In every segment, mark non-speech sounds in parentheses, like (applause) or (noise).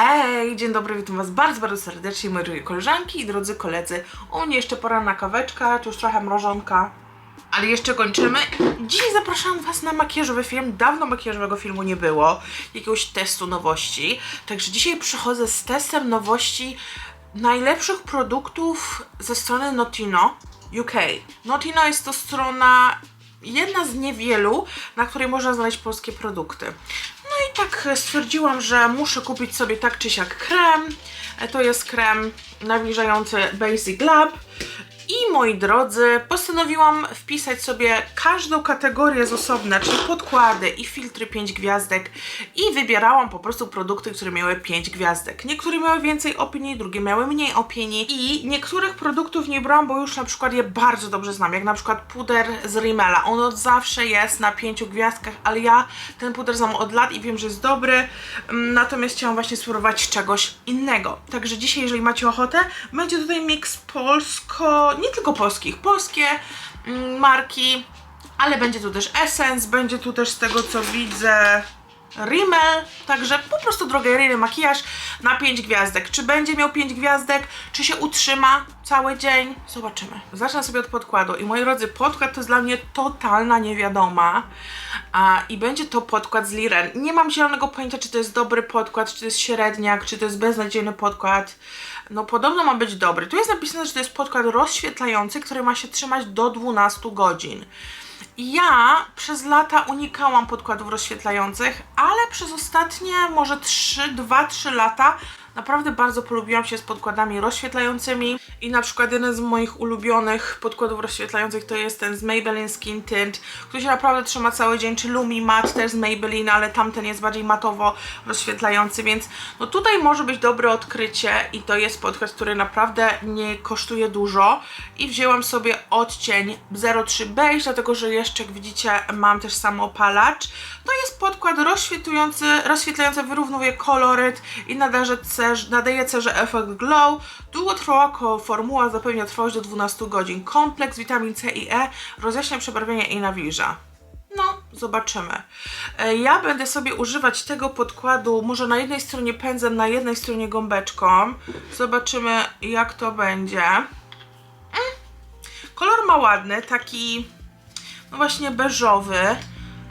Hej, dzień dobry, witam Was bardzo, bardzo serdecznie, moje drogie koleżanki i drodzy koledzy. U mnie jeszcze poranna kaweczka, tu już trochę mrożonka, ale jeszcze kończymy. Dziś zapraszam Was na makijażowy film. Dawno makijażowego filmu nie było, jakiegoś testu nowości. Także dzisiaj przychodzę z testem nowości najlepszych produktów ze strony Notino UK. Notino jest to strona jedna z niewielu, na której można znaleźć polskie produkty. No i tak stwierdziłam, że muszę kupić sobie tak czy siak krem. E, To jest krem nawilżający Basic Lab. I moi drodzy, postanowiłam wpisać sobie każdą kategorię z osobna, czyli podkłady i filtry 5 gwiazdek i wybierałam po prostu produkty, które miały 5 gwiazdek. Niektóre miały więcej opinii, drugie miały mniej opinii i niektórych produktów nie brałam, bo już na przykład je bardzo dobrze znam, jak na przykład puder z Rimmela. On od zawsze jest na 5 gwiazdkach, ale ja ten puder znam od lat i wiem, że jest dobry, Mm, natomiast chciałam właśnie spróbować czegoś innego. Także dzisiaj, jeżeli macie ochotę, będzie tutaj miks polsko, nie tylko polskich, polskie mm, marki, ale będzie tu też Essence, będzie tu też z tego co widzę Rimmel, także po prostu drogeryjny makijaż na 5 gwiazdek. Czy będzie miał 5 gwiazdek, czy się utrzyma cały dzień? Zobaczymy. Zacznę sobie od podkładu i moi drodzy, podkład to jest dla mnie totalna niewiadoma a, i będzie to podkład z Liren. Nie mam zielonego pojęcia, czy to jest dobry podkład, czy to jest średniak, czy to jest beznadziejny podkład. No podobno ma być dobry. Tu jest napisane, że to jest podkład rozświetlający, który ma się trzymać do 12 godzin. Ja przez lata unikałam podkładów rozświetlających, ale przez ostatnie może 3, 2-3 lata naprawdę bardzo polubiłam się z podkładami rozświetlającymi i na przykład jeden z moich ulubionych podkładów rozświetlających to jest ten z Maybelline Skin Tint, który się naprawdę trzyma cały dzień, czy Lumi Matte też z Maybelline, ale tamten jest bardziej matowo rozświetlający, więc no tutaj może być dobre odkrycie i to jest podkład, który naprawdę nie kosztuje dużo i wzięłam sobie odcień 03 Beige, dlatego że jeszcze jak widzicie mam też samoopalacz. To jest podkład rozświetlający, rozświetlający wyrównuje koloryt i nadaje cerze, nadaje cerze efekt glow. Długotrwała formuła zapewnia trwałość do 12 godzin. Kompleks witamin C i E rozjaśnia przebarwienie i nawilża. No, zobaczymy. E, Ja będę sobie używać tego podkładu może na jednej stronie pędzem, na jednej stronie gąbeczką. Zobaczymy jak to będzie. Kolor ma ładny, taki no właśnie beżowy.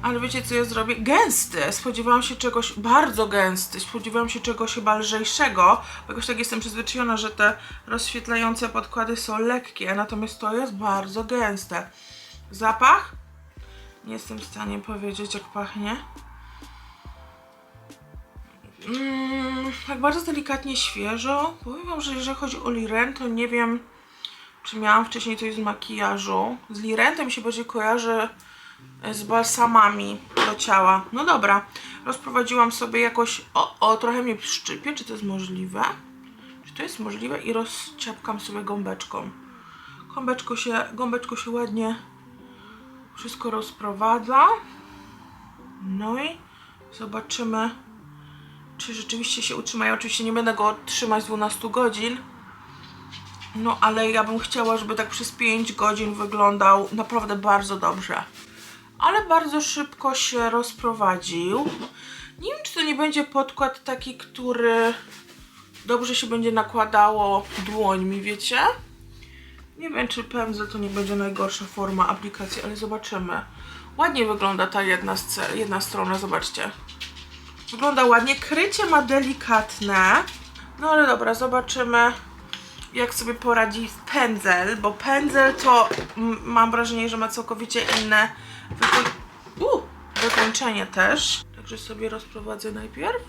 Ale wiecie co ja zrobię? Gęsty. Spodziewałam się czegoś bardzo gęsty. Spodziewałam się czegoś chyba lżejszego, jakoś tak jestem przyzwyczajona, że te rozświetlające podkłady są lekkie, natomiast to jest bardzo gęste. Zapach? Nie jestem w stanie powiedzieć jak pachnie. Mm, tak bardzo delikatnie świeżo. Powiem wam, że jeżeli chodzi o Liren, to nie wiem, czy miałam wcześniej coś z makijażu. Z Liren to mi się bardziej kojarzy z balsamami do ciała. No dobra, rozprowadziłam sobie jakoś... O, o, trochę mnie szczypie, czy to jest możliwe? Czy to jest możliwe? I rozciapkam sobie gąbeczką. Gąbeczko się, gąbeczko się ładnie wszystko rozprowadza. No i zobaczymy, czy rzeczywiście się utrzymają. Oczywiście nie będę go trzymać 12 godzin. No, ale ja bym chciała, żeby tak przez 5 godzin wyglądał naprawdę bardzo dobrze. Ale bardzo szybko się rozprowadził. Nie wiem, czy to nie będzie podkład taki, który dobrze się będzie nakładało dłońmi, wiecie? Nie wiem, czy pędzel to nie będzie najgorsza forma aplikacji, ale zobaczymy. Ładnie wygląda ta jedna, jedna strona, zobaczcie. Wygląda ładnie. Krycie ma delikatne. No ale dobra, zobaczymy jak sobie poradzi pędzel, bo pędzel to mam wrażenie, że ma całkowicie inne wyko- wykończenie też. Także sobie rozprowadzę najpierw.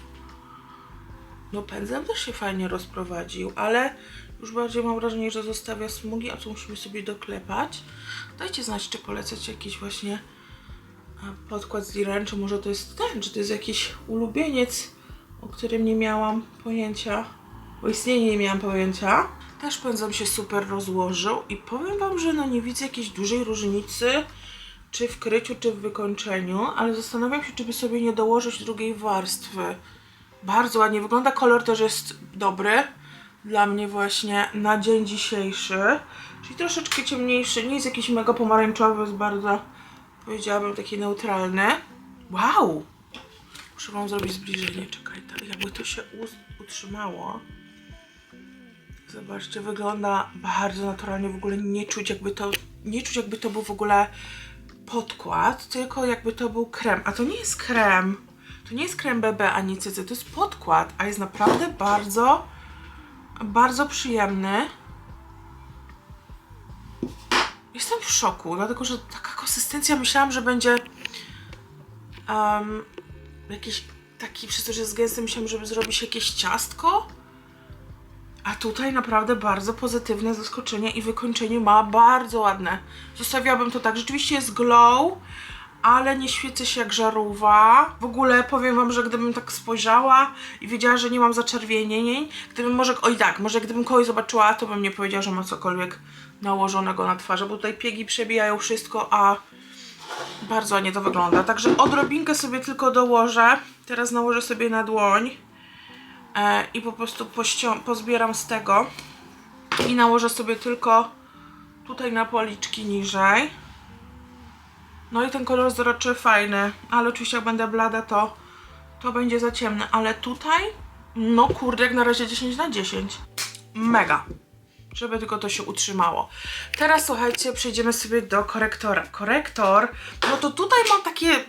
No pędzel też się fajnie rozprowadził, ale już bardziej mam wrażenie, że zostawia smugi, a co musimy sobie doklepać. Dajcie znać, czy polecacie jakiś właśnie podkład z Liren, czy może to jest ten, czy to jest jakiś ulubieniec, o którym nie miałam pojęcia, o istnieniu nie miałam pojęcia. Też pędzem się super rozłożył i powiem Wam, że no nie widzę jakiejś dużej różnicy, czy w kryciu, czy w wykończeniu, ale zastanawiam się, czy by sobie nie dołożyć drugiej warstwy. Bardzo ładnie wygląda, kolor też jest dobry dla mnie właśnie na dzień dzisiejszy, czyli troszeczkę ciemniejszy, nie jest jakiś mega pomarańczowy, jest bardzo, powiedziałabym, taki neutralny. Wow! Muszę wam zrobić zbliżenie, czekaj, tak, jakby to się utrzymało. Zobaczcie, wygląda bardzo naturalnie, w ogóle nie czuć jakby to, nie czuć jakby to był w ogóle podkład, tylko jakby to był krem. A to nie jest krem, to nie jest krem BB ani CC, to jest podkład, a jest naprawdę bardzo, bardzo przyjemny. Jestem w szoku, dlatego że taka konsystencja myślałam, że będzie um, jakiś taki, przez to, że jest gęsty, myślałam, żeby zrobić jakieś ciastko. A tutaj naprawdę bardzo pozytywne zaskoczenie i wykończenie ma bardzo ładne. Zostawiłabym to tak, rzeczywiście jest glow, ale nie świecę się jak żarówa. W ogóle powiem wam, że gdybym tak spojrzała i wiedziała, że nie mam zaczerwienień, gdybym może, oj tak, może gdybym kogoś zobaczyła, to bym nie powiedziała, że ma cokolwiek nałożonego na twarzy, bo tutaj piegi przebijają wszystko, a bardzo ładnie to wygląda. Także odrobinkę sobie tylko dołożę. Teraz nałożę sobie na dłoń i po prostu pozbieram z tego i nałożę sobie tylko tutaj na policzki niżej. No i ten kolor zoroczy fajny, ale oczywiście jak będę blada, to to będzie za ciemne, ale tutaj no kurde, jak na razie 10 na 10. Mega. Żeby tylko to się utrzymało. Teraz słuchajcie, przejdziemy sobie do korektora. Korektor, no to tutaj mam takie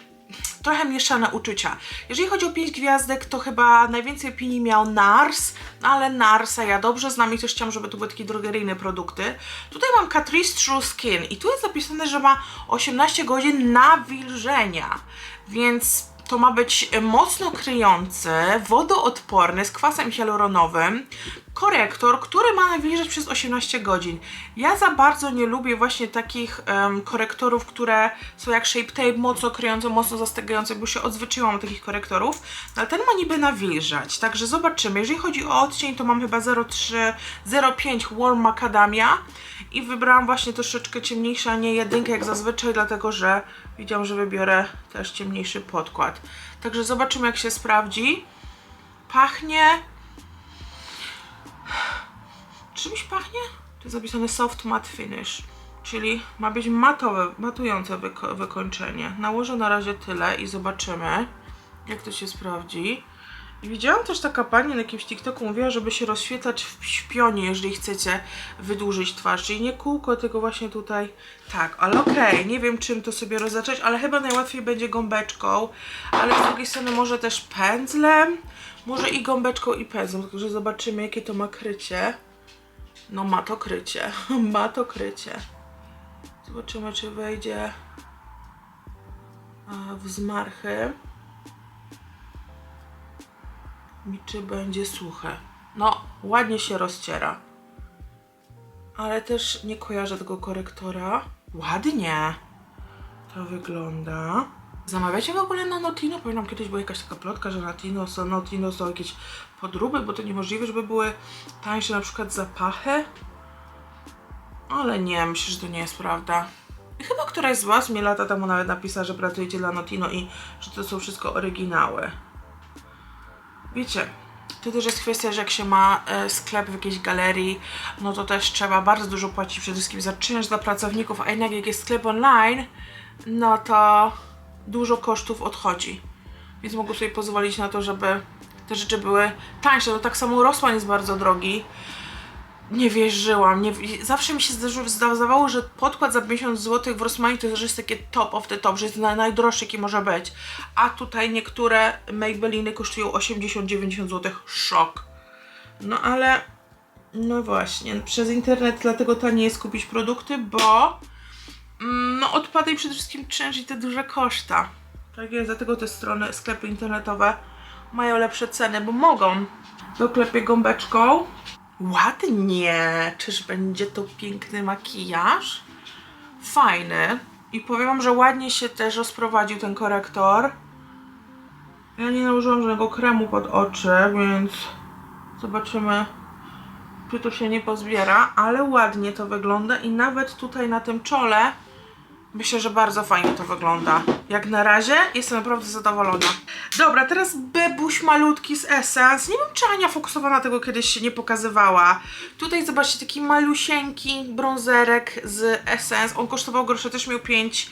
trochę mieszane uczucia. Jeżeli chodzi o 5 gwiazdek, to chyba najwięcej opinii miał Nars, ale Narsa ja dobrze znam i też chciałam, żeby to były takie drogeryjne produkty. Tutaj mam Catrice True Skin i tu jest zapisane, że ma 18 godzin nawilżenia, więc to ma być mocno kryjący, wodoodporny z kwasem hialuronowym, korektor, który ma nawilżać przez 18 godzin. Ja za bardzo nie lubię właśnie takich em, korektorów, które są jak Shape Tape, mocno kryjące, mocno zastygające, bo się odzwyczaiłam od takich korektorów, no ale ten ma niby nawilżać, także zobaczymy. Jeżeli chodzi o odcień, to mam chyba 03, 05 Warm Macadamia i wybrałam właśnie troszeczkę ciemniejsze, a nie jedynkę jak zazwyczaj, dlatego że widziałam, że wybiorę też ciemniejszy podkład. Także zobaczymy jak się sprawdzi. Pachnie czymś pachnie? Tu jest zapisane soft matte finish, czyli ma być matowe, matujące wyko wykończenie. Nałożę na razie tyle i zobaczymy, jak to się sprawdzi. Widziałam też taka pani na jakimś TikToku mówiła, żeby się rozświetlać w śpionie, jeżeli chcecie wydłużyć twarz. Czyli nie kółko, tylko właśnie tutaj tak, ale okej, nie wiem czym to sobie rozacząć, ale chyba najłatwiej będzie gąbeczką, ale z drugiej strony może też pędzlem, może i gąbeczką i pędzlem, że zobaczymy jakie to ma krycie. No ma to krycie, (laughs) ma to krycie. Zobaczymy czy wejdzie a, w zmarchy i czy będzie suche. No, ładnie się rozciera. Ale też nie kojarzę tego korektora. Ładnie to wygląda. Zamawiacie w ogóle na Notino? Pamiętam kiedyś była jakaś taka plotka, że Notino są, Notino są jakieś podróby, bo to niemożliwe, żeby były tańsze na przykład zapachy. Ale nie, myślę, że to nie jest prawda. Chyba któraś z Was mnie lata temu nawet napisała, że pracujecie dla Notino i że to są wszystko oryginały. Wiecie, to też jest kwestia, że jak się ma e, sklep w jakiejś galerii, no to też trzeba bardzo dużo płacić przede wszystkim za czynsz dla pracowników, a jednak jak jest sklep online, no to dużo kosztów odchodzi. Więc mogę sobie pozwolić na to, żeby te rzeczy były tańsze. No tak samo Rosman jest bardzo drogi. Nie wierzyłam. Nie, zawsze mi się zdawało, że podkład za 50 zł w Rossmanie to że jest takie top of the top, że jest na, najdroższy jaki może być. A tutaj niektóre Maybelliny kosztują 80-90 zł. Szok. No ale no właśnie, przez internet dlatego taniej jest kupić produkty, bo no odpada i przede wszystkim czynsz i te duże koszta. Tak jest, dlatego te strony, sklepy internetowe mają lepsze ceny, bo mogą. Doklepię gąbeczką. Ładnie! Czyż będzie to piękny makijaż? Fajny. I powiem wam, że ładnie się też rozprowadził ten korektor. Ja nie nałożyłam żadnego kremu pod oczy, więc zobaczymy, czy to się nie pozbiera, ale ładnie to wygląda i nawet tutaj na tym czole Myślę, że bardzo fajnie to wygląda. Jak na razie jestem naprawdę zadowolona. Dobra, teraz bebuś malutki z Essence. Nie wiem, czy Ania fokusowana tego kiedyś się nie pokazywała. Tutaj zobaczcie, taki malusieńki brązerek z Essence. On kosztował grosze, też miał 5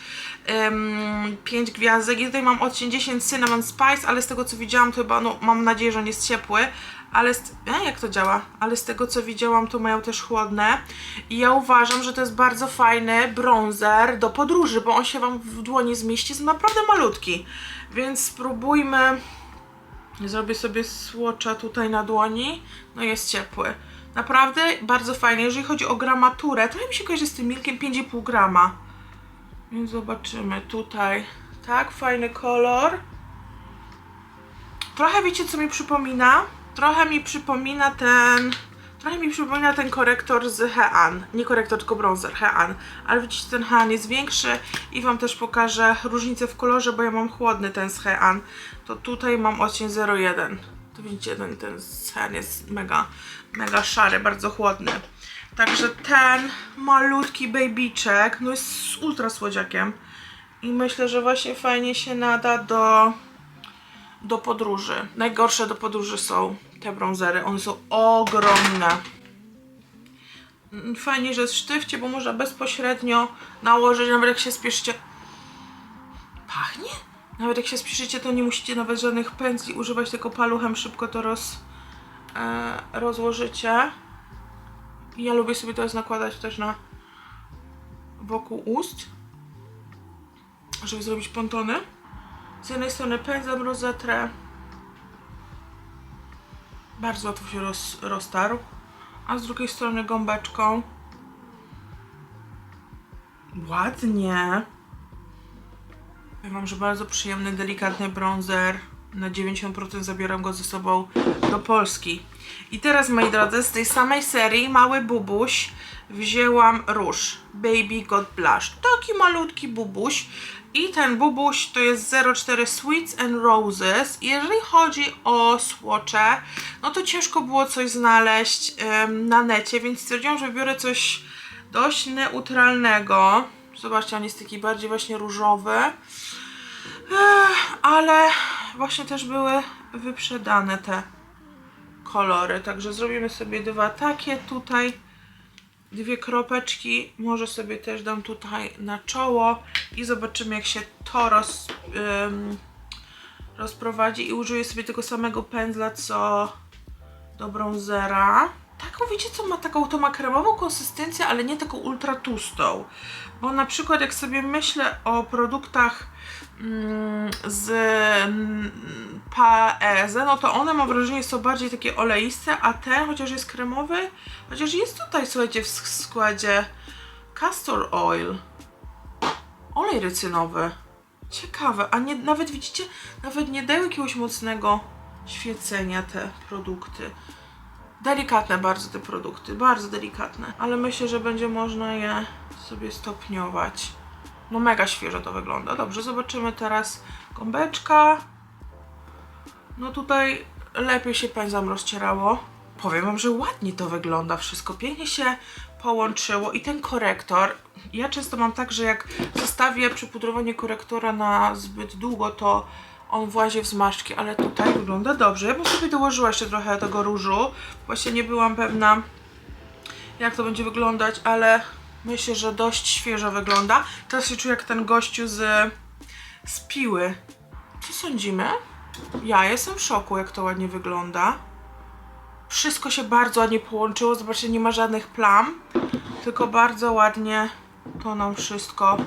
um, 5 gwiazdek. I tutaj mam odcień 10 Cinnamon Spice, ale z tego co widziałam, to chyba, no, mam nadzieję, że on jest ciepły. Ale z, e, jak to działa? Ale z tego co widziałam, to mają też chłodne. I ja uważam, że to jest bardzo fajny bronzer do podróży, bo on się Wam w dłoni zmieści. Jest naprawdę malutki. Więc spróbujmy. Zrobię sobie słocza tutaj na dłoni. No jest ciepły. Naprawdę bardzo fajny. Jeżeli chodzi o gramaturę, trochę mi się kojarzy z tym milkiem 5,5 grama. Więc zobaczymy tutaj. Tak, fajny kolor. Trochę wiecie, co mi przypomina? Trochę mi przypomina ten. Trochę mi przypomina ten korektor z Hean. Nie korektor, tylko bronzer Hean. Ale widzicie, ten Hean jest większy i Wam też pokażę różnicę w kolorze, bo ja mam chłodny ten z Hean. To tutaj mam odcień 01. To widzicie, ten, ten z Hean jest mega, mega szary, bardzo chłodny. Także ten malutki babyczek, no jest z ultra słodziakiem. I myślę, że właśnie fajnie się nada do do podróży. Najgorsze do podróży są te bronzery. One są ogromne. Fajnie, że jest sztywcie, bo można bezpośrednio nałożyć, nawet jak się spieszycie. Pachnie? Nawet jak się spieszycie, to nie musicie nawet żadnych pędzli używać, tylko paluchem szybko to roz, e, rozłożycie. Ja lubię sobie teraz nakładać też na wokół ust, żeby zrobić pontony. Z jednej strony pędzlem rozetrę. Bardzo łatwo się roz, roztarł. A z drugiej strony gąbeczką. Ładnie. Ja mam, że bardzo przyjemny, delikatny bronzer. Na 90% zabieram go ze sobą do Polski. I teraz, moi drodzy, z tej samej serii Mały Bubuś wzięłam róż Baby God Blush. Taki malutki bubuś. I ten bubuś to jest 04 Sweets and Roses. Jeżeli chodzi o słocze, no to ciężko było coś znaleźć em, na necie, więc stwierdziłam, że biorę coś dość neutralnego. Zobaczcie, on jest taki bardziej właśnie różowy. Ech, ale właśnie też były wyprzedane te kolory. Także zrobimy sobie dwa takie tutaj. Dwie kropeczki. Może sobie też dam tutaj na czoło i zobaczymy jak się to roz, ym, rozprowadzi. I użyję sobie tego samego pędzla co do bronzera. Taką, wiecie co, ma taką, to ma kremową konsystencję, ale nie taką ultra tłustą. Bo na przykład jak sobie myślę o produktach mm, z mm, no to one mam wrażenie są bardziej takie oleiste, a ten, chociaż jest kremowy, chociaż jest tutaj, słuchajcie, w sk- składzie castor oil, olej rycynowy. Ciekawe, a nie, nawet widzicie, nawet nie dają jakiegoś mocnego świecenia te produkty. Delikatne bardzo te produkty, bardzo delikatne, ale myślę, że będzie można je sobie stopniować. No mega świeżo to wygląda. Dobrze, zobaczymy teraz gąbeczka. No tutaj lepiej się pędzlem rozcierało. Powiem wam, że ładnie to wygląda wszystko, pięknie się połączyło i ten korektor, ja często mam tak, że jak zostawię przypudrowanie korektora na zbyt długo, to on włazi w zmarszczki, ale tutaj wygląda dobrze. Ja bym sobie dołożyła jeszcze trochę tego różu, właśnie nie byłam pewna jak to będzie wyglądać, ale myślę, że dość świeżo wygląda. Teraz się czuję jak ten gościu z, z piły. Co sądzimy? Ja jestem w szoku, jak to ładnie wygląda. Wszystko się bardzo ładnie połączyło. Zobaczcie, nie ma żadnych plam, tylko bardzo ładnie to nam wszystko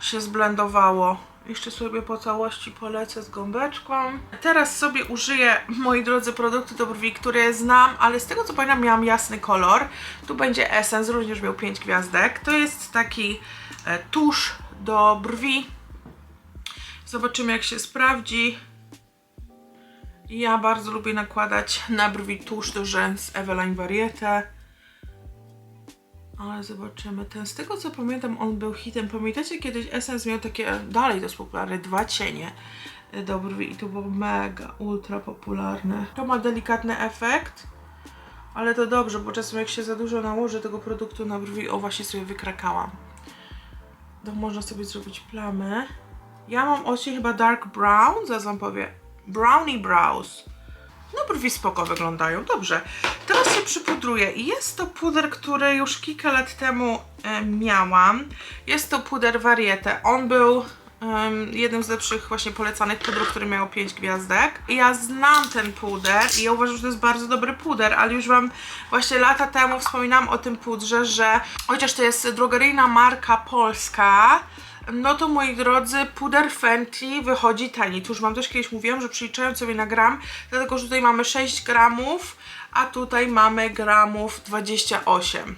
się zblendowało. Jeszcze sobie po całości polecę z gąbeczką. Teraz sobie użyję, moi drodzy, produkty do brwi, które znam, ale z tego co pamiętam miałam jasny kolor. Tu będzie Essence, również miał 5 gwiazdek. To jest taki e, tusz do brwi. Zobaczymy jak się sprawdzi. Ja bardzo lubię nakładać na brwi tusz do rzęs Eveline Variete. Ale zobaczymy. Ten, z tego co pamiętam, on był hitem. Pamiętacie kiedyś Essence miał takie, dalej to jest popularne, dwa cienie do brwi i to było mega, ultra popularne. To ma delikatny efekt, ale to dobrze, bo czasem jak się za dużo nałoży tego produktu na brwi, o właśnie sobie wykrakałam. To można sobie zrobić plamy. Ja mam odcień chyba dark brown, zaraz wam powiem. Brownie brows. No brwi spoko wyglądają, dobrze. Teraz się przypudruję i jest to puder, który już kilka lat temu e, miałam. Jest to puder Variete. On był jednym z lepszych właśnie polecanych pudrów, który miał 5 gwiazdek. Ja znam ten puder i ja uważam, że to jest bardzo dobry puder, ale już wam właśnie lata temu wspominałam o tym pudrze, że chociaż to jest drogeryjna marka polska, no to moi drodzy, puder Fenty wychodzi taniej. Tu już też kiedyś mówiłam, że przeliczając sobie na gram, dlatego że tutaj mamy 6 gramów, a tutaj mamy gramów 28.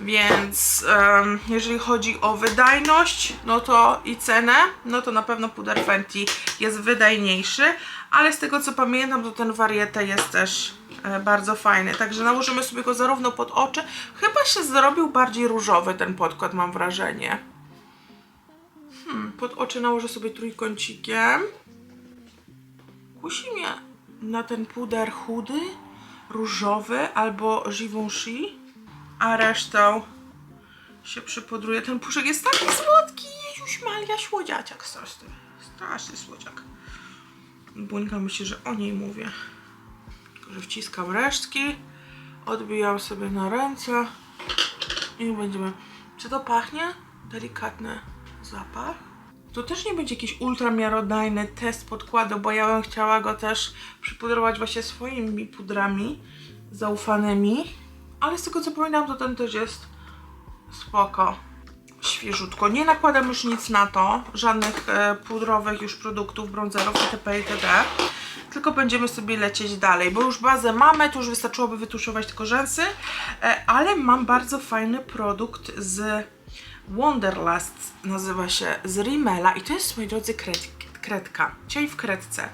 Więc em, jeżeli chodzi o wydajność, no to i cenę, no to na pewno puder Fenty jest wydajniejszy, ale z tego co pamiętam, to ten Variete jest też e, bardzo fajny. Także nałożymy sobie go zarówno pod oczy, chyba się zrobił bardziej różowy ten podkład, mam wrażenie. Hmm, pod oczy nałożę sobie trójkącikiem. Kusi mnie na ten puder chudy, różowy albo Givenchy, a resztą się przypudruję. Ten puszek jest taki słodki, Jezuś Maria, słodziaciak straszny, straszny słodziak. Buńka myśli, że o niej mówię. Że wciskam resztki, odbijam sobie na ręce i będziemy... Czy to pachnie? Delikatny zapach. To też nie będzie jakiś ultra miarodajny test podkładu, bo ja bym chciała go też przypudrować właśnie swoimi pudrami zaufanymi. Ale z tego co pamiętam, to ten też jest spoko. Świeżutko. Nie nakładam już nic na to, żadnych e, pudrowych już produktów, bronzerów itp. itd. Tylko będziemy sobie lecieć dalej, bo już bazę mamy, to już wystarczyłoby wytuszować tylko rzęsy, e, ale mam bardzo fajny produkt z Wonderlust, nazywa się z Rimmela i to jest, moi drodzy, kred, kredka, cień w kredce.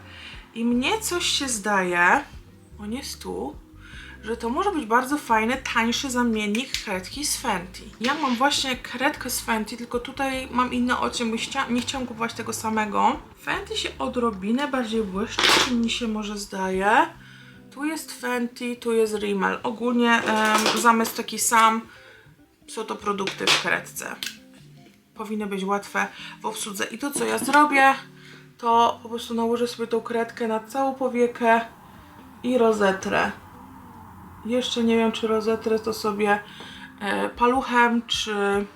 I mnie coś się zdaje, on jest tu, że to może być bardzo fajny, tańszy zamiennik kredki z Fenty. Ja mam właśnie kredkę z Fenty, tylko tutaj mam inny odcień, bo chcia, nie chciałam kupować tego samego. Fenty się odrobinę bardziej błyszczy, mi się może zdaje. Tu jest Fenty, tu jest Rimmel. Ogólnie em, zamysł taki sam. Są to produkty w kredce. Powinny być łatwe w obsłudze. I to co ja zrobię, to po prostu nałożę sobie tą kredkę na całą powiekę i rozetrę. Jeszcze nie wiem, czy rozetrę to sobie e, paluchem, czy...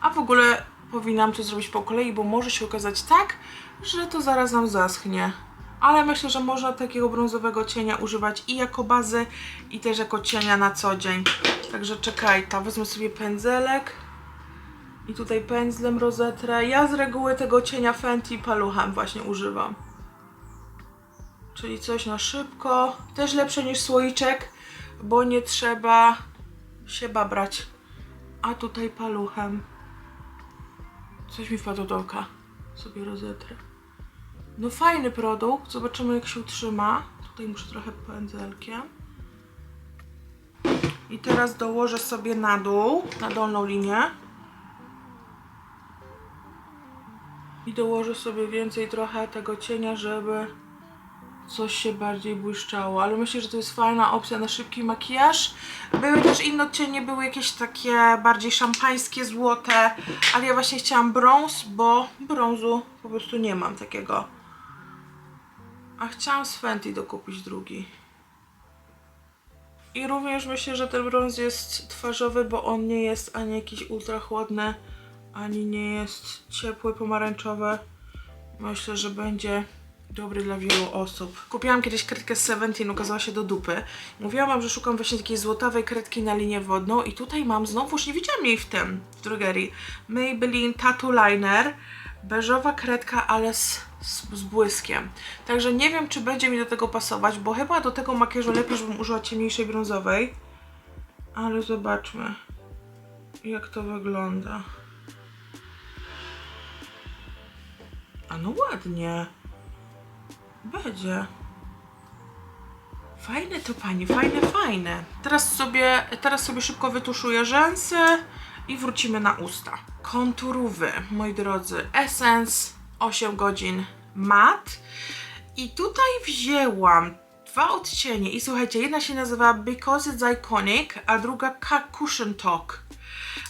A w ogóle powinnam to zrobić po kolei, bo może się okazać tak, że to zaraz nam zaschnie. Ale myślę, że można takiego brązowego cienia używać i jako bazy, i też jako cienia na co dzień. Także czekaj, ta wezmę sobie pędzelek i tutaj pędzlem rozetrę. Ja z reguły tego cienia Fenty paluchem właśnie używam. Czyli coś na szybko. Też lepsze niż słoiczek, bo nie trzeba się babrać. A tutaj paluchem. Coś mi wpadło do oka. Sobie rozetrę. No fajny produkt. Zobaczymy jak się utrzyma. Tutaj muszę trochę pędzelkiem. I teraz dołożę sobie na dół, na dolną linię. I dołożę sobie więcej trochę tego cienia, żeby coś się bardziej błyszczało. Ale myślę, że to jest fajna opcja na szybki makijaż. Były też inne odcienie, były jakieś takie bardziej szampańskie, złote. Ale ja właśnie chciałam brąz, bo brązu po prostu nie mam takiego. A chciałam z Fenty dokupić drugi. I również myślę, że ten brąz jest twarzowy, bo on nie jest ani jakiś ultra chłodny, ani nie jest ciepły, pomarańczowy. Myślę, że będzie dobry dla wielu osób. Kupiłam kiedyś kredkę z Seventeen, okazała się do dupy. Mówiłam wam, że szukam właśnie takiej złotawej kredki na linię wodną i tutaj mam, znowuż nie widziałam jej w tym, w drogerii, Maybelline Tattoo Liner. Beżowa kredka, ale z, z, z błyskiem. Także nie wiem, czy będzie mi do tego pasować, bo chyba do tego makijażu lepiej, żebym użyła ciemniejszej brązowej. Ale zobaczmy, jak to wygląda. A no ładnie. Będzie. Fajne to pani, fajne, fajne. Teraz sobie, teraz sobie szybko wytuszuję rzęsy i wrócimy na usta. Konturówy, moi drodzy. Essence 8 godzin mat. I tutaj wzięłam dwa odcienie i słuchajcie, jedna się nazywa Because It's Iconic, a druga Cushion Talk.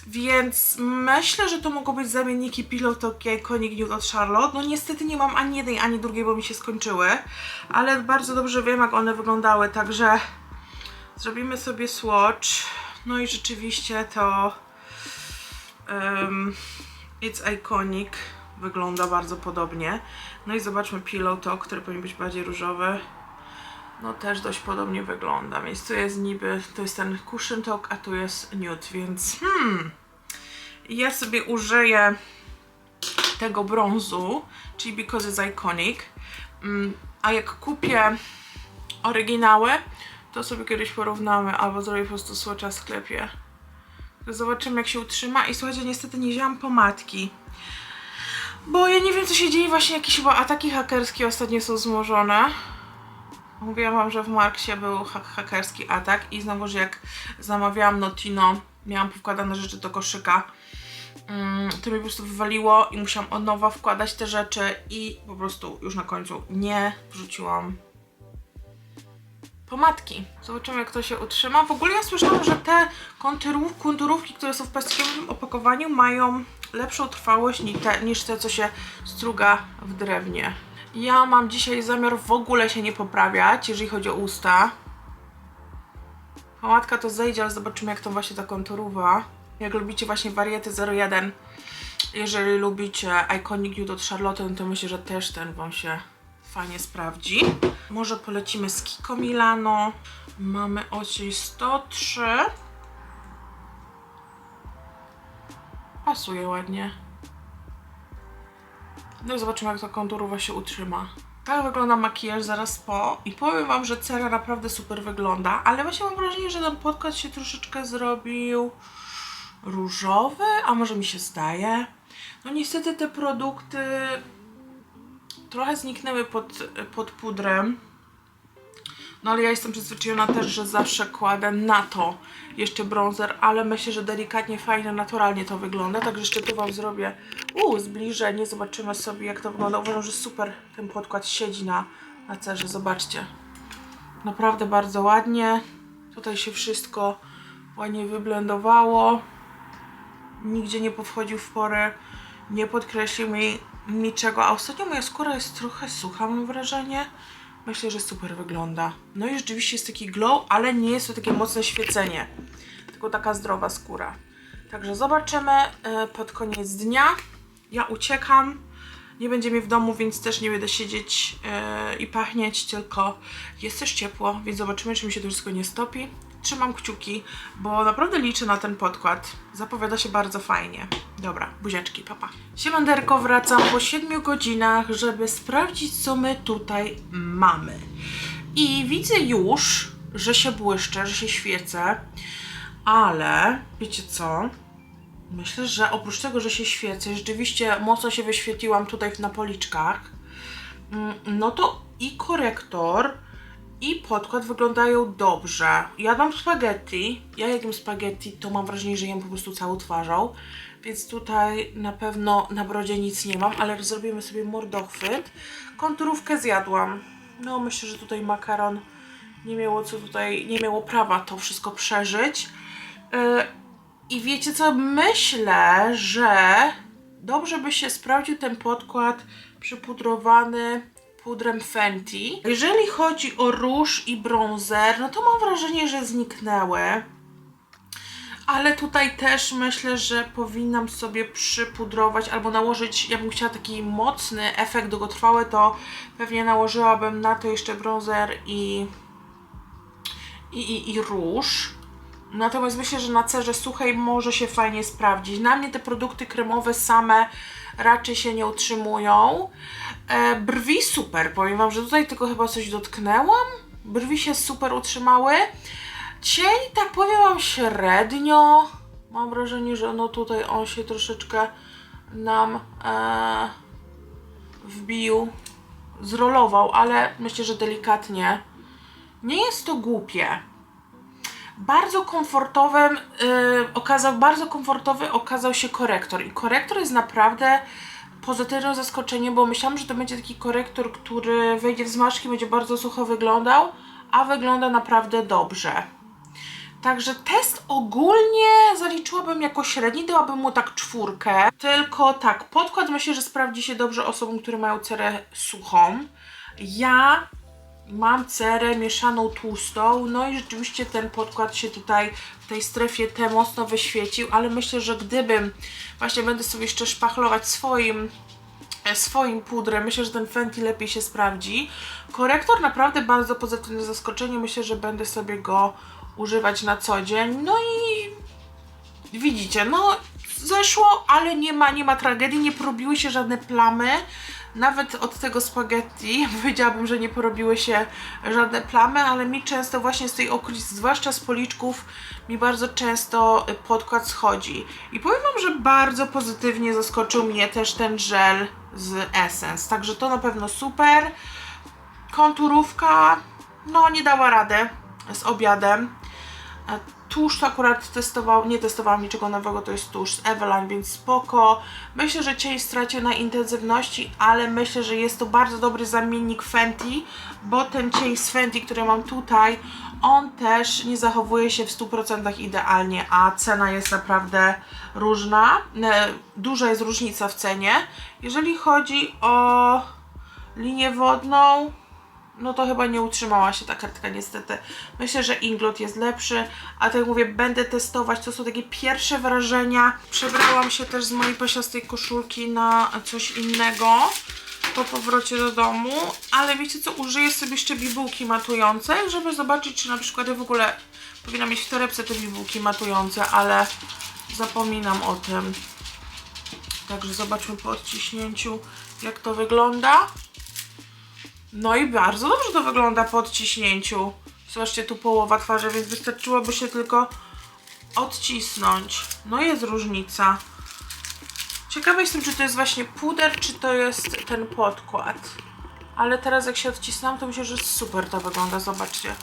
Więc myślę, że to mogą być zamienniki Pillow Talk i Iconic Nude od Charlotte. No niestety nie mam ani jednej, ani drugiej, bo mi się skończyły. Ale bardzo dobrze wiem, jak one wyglądały, także zrobimy sobie swatch. No i rzeczywiście to um, It's Iconic wygląda bardzo podobnie. No i zobaczmy Pillow Talk, który powinien być bardziej różowy. No też dość podobnie wygląda, więc tu jest niby, to jest ten Cushion Talk, a tu jest Nude, więc hmm, ja sobie użyję tego brązu, czyli Because it's Iconic, mm, a jak kupię oryginały, to sobie kiedyś porównamy, albo zrobię po prostu swatcha w sklepie. Zobaczymy jak się utrzyma. I słuchajcie, niestety nie wzięłam pomadki. Bo ja nie wiem co się dzieje, właśnie jakieś chyba ataki hakerskie ostatnio są wzmożone. Mówiłam wam, że w Marksie był ha hakerski atak. I znowu, że jak zamawiałam Notino, miałam powkładane rzeczy do koszyka, mm, to mi po prostu wywaliło i musiałam od nowa wkładać te rzeczy. I po prostu już na końcu nie wrzuciłam pomadki. Zobaczymy jak to się utrzyma. W ogóle ja słyszałam, że te konturów, konturówki, które są w plastikowym opakowaniu mają lepszą trwałość niż te, niż te, co się struga w drewnie. Ja mam dzisiaj zamiar w ogóle się nie poprawiać, jeżeli chodzi o usta. Pomadka to zejdzie, ale zobaczymy jak to właśnie ta konturowa. Jak lubicie właśnie wariety 01, jeżeli lubicie Iconic Nude od Charlotte, no to myślę, że też ten wam się fajnie sprawdzi. Może polecimy z Kiko Milano. Mamy osiej 103. Pasuje ładnie. No i zobaczymy, jak ta konturowa się utrzyma. Tak wygląda makijaż zaraz po i powiem Wam, że cera naprawdę super wygląda, ale właśnie mam wrażenie, że ten podkład się troszeczkę zrobił różowy, a może mi się zdaje. No niestety te produkty trochę zniknęły pod, pod pudrem. No ale ja jestem przyzwyczajona też, że zawsze kładę na to jeszcze bronzer, ale myślę, że delikatnie, fajnie, naturalnie to wygląda. Także jeszcze tu Wam zrobię uu, zbliżenie, zobaczymy sobie jak to wygląda. Uważam, że super ten podkład siedzi na, na cerze, zobaczcie. Naprawdę bardzo ładnie. Tutaj się wszystko ładnie wyblendowało. Nigdzie nie powchodził w porę, nie podkreślił mi niczego, a ostatnio moja skóra jest trochę sucha, mam wrażenie. Myślę, że super wygląda. No i rzeczywiście jest taki glow, ale nie jest to takie mocne świecenie, tylko taka zdrowa skóra. Także zobaczymy e, pod koniec dnia. Ja uciekam. Nie będzie mnie w domu, więc też nie będę siedzieć e, i pachnieć, tylko jest też ciepło, więc zobaczymy, czy mi się to wszystko nie stopi. Trzymam kciuki, bo naprawdę liczę na ten podkład. Zapowiada się bardzo fajnie. Dobra, buziaczki, papa. Siemanderko, wracam po 7 godzinach, żeby sprawdzić, co my tutaj mamy. I widzę już, że się błyszczę, że się świecę, ale wiecie co? Myślę, że oprócz tego, że się świecę, rzeczywiście mocno się wyświetliłam tutaj na policzkach, mm, no to i korektor, i podkład wyglądają dobrze. Jadłam spaghetti. Ja jak spaghetti, to mam wrażenie, że jem po prostu całą twarzą. Więc tutaj na pewno na brodzie nic nie mam, ale zrobimy sobie mordochwyt. Konturówkę zjadłam. No myślę, że tutaj makaron nie miało co tutaj, nie miało prawa to wszystko przeżyć. Yy, I wiecie co? Myślę, że dobrze by się sprawdził ten podkład przypudrowany pudrem Fenty. Jeżeli chodzi o róż i bronzer, no to mam wrażenie, że zniknęły. Ale tutaj też myślę, że powinnam sobie przypudrować albo nałożyć, ja bym chciała taki mocny efekt długotrwały, to pewnie nałożyłabym na to jeszcze bronzer i, i, i, i róż. Natomiast myślę, że na cerze suchej może się fajnie sprawdzić. Na mnie te produkty kremowe same raczej się nie utrzymują. E, brwi super, powiem Wam, że tutaj tylko chyba coś dotknęłam. Brwi się super utrzymały. Cień, tak powiem Wam, średnio. Mam wrażenie, że no tutaj on się troszeczkę nam e, wbił, zrolował, ale myślę, że delikatnie. Nie jest to głupie bardzo komfortowym yy, okazał, bardzo komfortowy okazał się korektor. I korektor jest naprawdę pozytywnym zaskoczeniem, bo myślałam, że to będzie taki korektor, który wejdzie w zmarszki, będzie bardzo sucho wyglądał, a wygląda naprawdę dobrze. Także test ogólnie zaliczyłabym jako średni, dałabym mu tak czwórkę. Tylko tak, podkład myślę, że sprawdzi się dobrze osobom, które mają cerę suchą. Ja mam cerę mieszaną tłustą, no i rzeczywiście ten podkład się tutaj w tej strefie T mocno wyświecił, ale myślę, że gdybym, właśnie będę sobie jeszcze szpachlować swoim e, swoim pudrem. Myślę, że ten Fenty lepiej się sprawdzi. Korektor naprawdę bardzo pozytywne zaskoczenie. Myślę, że będę sobie go używać na co dzień. No i widzicie, no zeszło, ale nie ma, nie ma tragedii, nie porobiły się żadne plamy. Nawet od tego spaghetti (laughs) powiedziałabym, że nie porobiły się żadne plamy, ale mi często właśnie z tej okolic, zwłaszcza z policzków, mi bardzo często podkład schodzi. I powiem Wam, że bardzo pozytywnie zaskoczył mnie też ten żel z Essence, także to na pewno super. Konturówka, no nie dała radę z obiadem. Tusz akurat testował, nie testowałam niczego nowego, to jest tusz z Eveline, więc spoko. Myślę, że cień stracił na intensywności, ale myślę, że jest to bardzo dobry zamiennik Fenty, bo ten cień z Fenty, który mam tutaj, on też nie zachowuje się w 100% idealnie, a cena jest naprawdę różna. E, Duża jest różnica w cenie. Jeżeli chodzi o linię wodną, no to chyba nie utrzymała się ta kartka niestety. Myślę, że Inglot jest lepszy, a tak jak mówię, będę testować, to są takie pierwsze wrażenia. Przebrałam się też z mojej pasiastej koszulki na coś innego po powrocie do domu, ale wiecie co, użyję sobie jeszcze bibułki matujące, żeby zobaczyć, czy na przykład ja w ogóle powinna mieć w torebce te bibułki matujące, ale zapominam o tym. Także zobaczmy po odciśnięciu, jak to wygląda. No i bardzo dobrze to wygląda po odciśnięciu. Zobaczcie, tu połowa twarzy, więc wystarczyłoby się tylko odcisnąć. No jest różnica. Ciekawa jestem, czy to jest właśnie puder, czy to jest ten podkład. Ale teraz jak się odcisnąłem, to myślę, że super to wygląda, zobaczcie.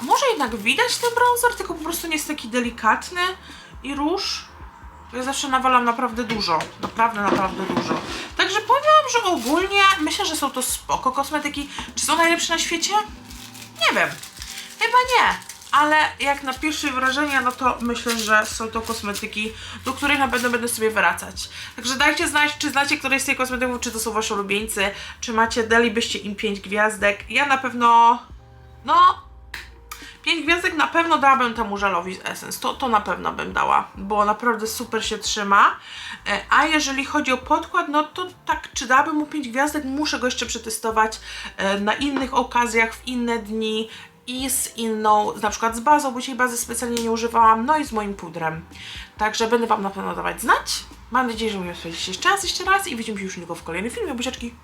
A może jednak widać ten bronzer, tylko po prostu nie jest taki delikatny i róż. Ja zawsze nawalam naprawdę dużo. Naprawdę, naprawdę dużo. Także powiem że ogólnie myślę, że są to spoko kosmetyki. Czy są najlepsze na świecie? Nie wiem. Chyba nie. Ale jak na pierwsze wrażenia, no to myślę, że są to kosmetyki, do których na pewno będę sobie wracać. Także dajcie znać, czy znacie któreś z tych kosmetyków, czy to są wasze ulubieńcy, czy macie, dalibyście im 5 gwiazdek. Ja na pewno, no, 5 gwiazdek na pewno dałabym temu żelowi z Essence. To, to na pewno bym dała, bo naprawdę super się trzyma. E, A jeżeli chodzi o podkład, no to tak, czy dałabym mu 5 gwiazdek? Muszę go jeszcze przetestować e, na innych okazjach, w inne dni i z inną, na przykład z bazą, bo dzisiaj bazy specjalnie nie używałam, no i z moim pudrem. Także będę Wam na pewno dawać znać. Mam nadzieję, że mnie spędzicie jeszcze raz, jeszcze raz i widzimy się już niedługo w kolejnym filmie. Buziaczki!